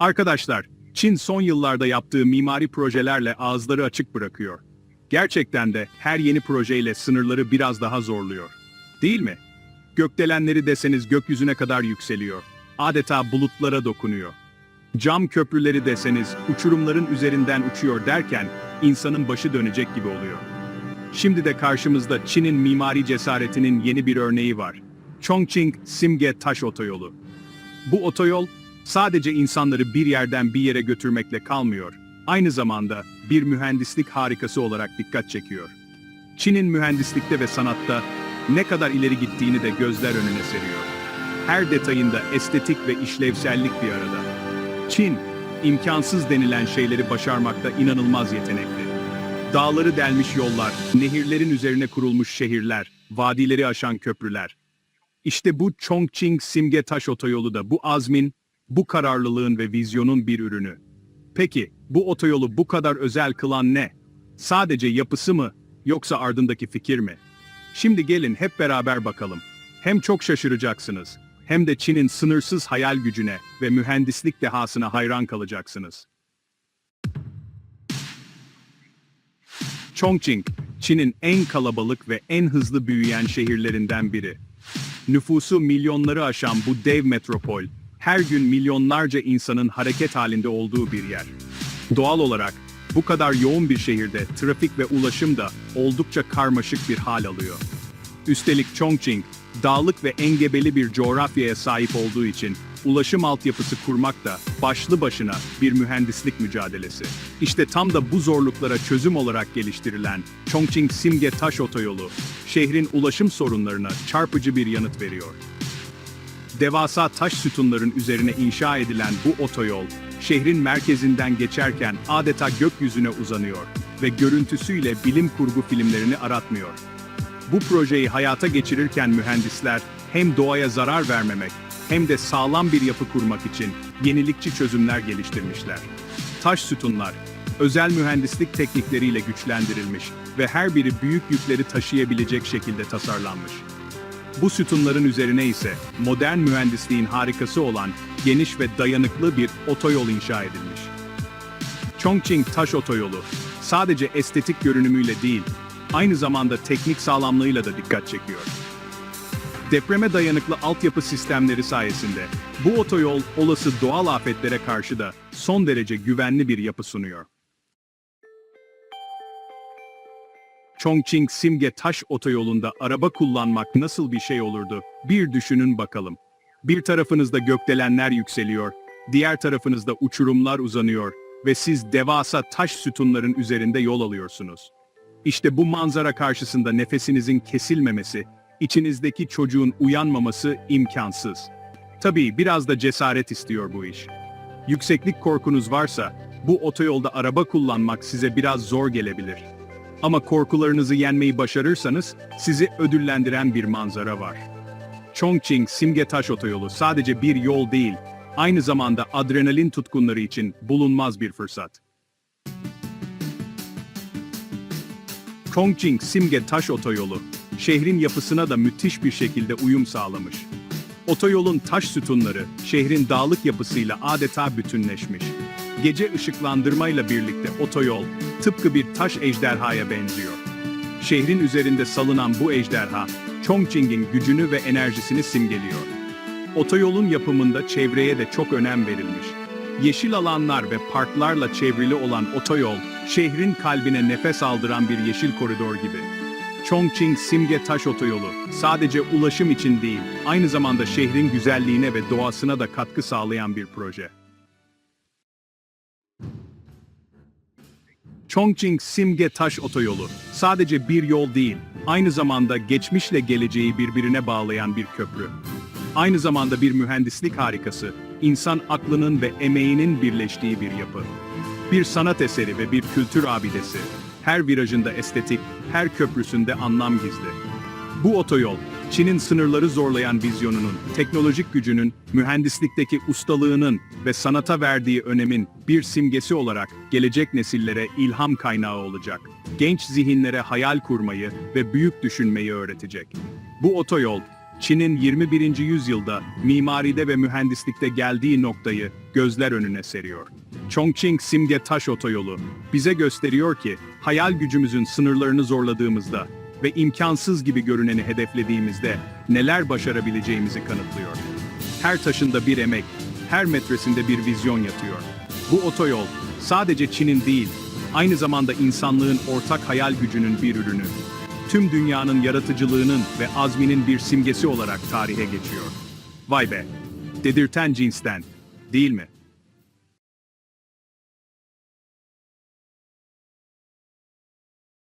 Arkadaşlar, Çin son yıllarda yaptığı mimari projelerle ağızları açık bırakıyor. Gerçekten de her yeni projeyle sınırları biraz daha zorluyor. Değil mi? Gökdelenleri deseniz gökyüzüne kadar yükseliyor. Adeta bulutlara dokunuyor. Cam köprüleri deseniz uçurumların üzerinden uçuyor derken insanın başı dönecek gibi oluyor. Şimdi de karşımızda Çin'in mimari cesaretinin yeni bir örneği var. Chongqing Simge Taş Otoyolu. Bu otoyol sadece insanları bir yerden bir yere götürmekle kalmıyor. Aynı zamanda bir mühendislik harikası olarak dikkat çekiyor. Çin'in mühendislikte ve sanatta ne kadar ileri gittiğini de gözler önüne seriyor. Her detayında estetik ve işlevsellik bir arada. Çin, imkansız denilen şeyleri başarmakta inanılmaz yetenekli. Dağları delmiş yollar, nehirlerin üzerine kurulmuş şehirler, vadileri aşan köprüler. İşte bu Chongqing Simge Taş Otoyolu da bu azmin, bu kararlılığın ve vizyonun bir ürünü. Peki, bu otoyolu bu kadar özel kılan ne? Sadece yapısı mı, yoksa ardındaki fikir mi? Şimdi gelin hep beraber bakalım. Hem çok şaşıracaksınız, hem de Çin'in sınırsız hayal gücüne ve mühendislik dehasına hayran kalacaksınız. Chongqing, Çin'in en kalabalık ve en hızlı büyüyen şehirlerinden biri. Nüfusu milyonları aşan bu dev metropol, her gün milyonlarca insanın hareket halinde olduğu bir yer. Doğal olarak, bu kadar yoğun bir şehirde trafik ve ulaşım da oldukça karmaşık bir hal alıyor. Üstelik Chongqing, dağlık ve engebeli bir coğrafyaya sahip olduğu için ulaşım altyapısı kurmak da başlı başına bir mühendislik mücadelesi. İşte tam da bu zorluklara çözüm olarak geliştirilen Chongqing Simge Taş Otoyolu, şehrin ulaşım sorunlarına çarpıcı bir yanıt veriyor. Devasa taş sütunların üzerine inşa edilen bu otoyol, şehrin merkezinden geçerken adeta gökyüzüne uzanıyor ve görüntüsüyle bilim kurgu filmlerini aratmıyor. Bu projeyi hayata geçirirken mühendisler hem doğaya zarar vermemek hem de sağlam bir yapı kurmak için yenilikçi çözümler geliştirmişler. Taş sütunlar, özel mühendislik teknikleriyle güçlendirilmiş ve her biri büyük yükleri taşıyabilecek şekilde tasarlanmış. Bu sütunların üzerine ise modern mühendisliğin harikası olan geniş ve dayanıklı bir otoyol inşa edilmiş. Chongqing Taş Otoyolu sadece estetik görünümüyle değil, aynı zamanda teknik sağlamlığıyla da dikkat çekiyor. Depreme dayanıklı altyapı sistemleri sayesinde bu otoyol olası doğal afetlere karşı da son derece güvenli bir yapı sunuyor. Chongqing Simge Taş Otoyolu'nda araba kullanmak nasıl bir şey olurdu? Bir düşünün bakalım. Bir tarafınızda gökdelenler yükseliyor, diğer tarafınızda uçurumlar uzanıyor ve siz devasa taş sütunların üzerinde yol alıyorsunuz. İşte bu manzara karşısında nefesinizin kesilmemesi, içinizdeki çocuğun uyanmaması imkansız. Tabii biraz da cesaret istiyor bu iş. Yükseklik korkunuz varsa, bu otoyolda araba kullanmak size biraz zor gelebilir. Ama korkularınızı yenmeyi başarırsanız, sizi ödüllendiren bir manzara var. Chongqing Simge Taş Otoyolu sadece bir yol değil, aynı zamanda adrenalin tutkunları için bulunmaz bir fırsat. Chongqing Simge Taş Otoyolu, şehrin yapısına da müthiş bir şekilde uyum sağlamış. Otoyolun taş sütunları, şehrin dağlık yapısıyla adeta bütünleşmiş. Gece ışıklandırmayla birlikte otoyol, tıpkı bir taş ejderhaya benziyor. Şehrin üzerinde salınan bu ejderha, Chongqing'in gücünü ve enerjisini simgeliyor. Otoyolun yapımında çevreye de çok önem verilmiş. Yeşil alanlar ve parklarla çevrili olan otoyol, şehrin kalbine nefes aldıran bir yeşil koridor gibi. Chongqing Simge Taş Otoyolu sadece ulaşım için değil, aynı zamanda şehrin güzelliğine ve doğasına da katkı sağlayan bir proje. Chongqing Simge Taş Otoyolu sadece bir yol değil, aynı zamanda geçmişle geleceği birbirine bağlayan bir köprü. Aynı zamanda bir mühendislik harikası, insan aklının ve emeğinin birleştiği bir yapı. Bir sanat eseri ve bir kültür abidesi. Her virajında estetik, her köprüsünde anlam gizli. Bu otoyol, Çin'in sınırları zorlayan vizyonunun, teknolojik gücünün, mühendislikteki ustalığının ve sanata verdiği önemin bir simgesi olarak gelecek nesillere ilham kaynağı olacak. Genç zihinlere hayal kurmayı ve büyük düşünmeyi öğretecek. Bu otoyol, Çin'in 21. yüzyılda mimaride ve mühendislikte geldiği noktayı gözler önüne seriyor. Chongqing Simge Taş Otoyolu bize gösteriyor ki hayal gücümüzün sınırlarını zorladığımızda ve imkansız gibi görüneni hedeflediğimizde neler başarabileceğimizi kanıtlıyor. Her taşında bir emek, her metresinde bir vizyon yatıyor. Bu otoyol sadece Çin'in değil, aynı zamanda insanlığın ortak hayal gücünün bir ürünü. Tüm dünyanın yaratıcılığının ve azminin bir simgesi olarak tarihe geçiyor. Vay be, dedirten cinsten, değil mi?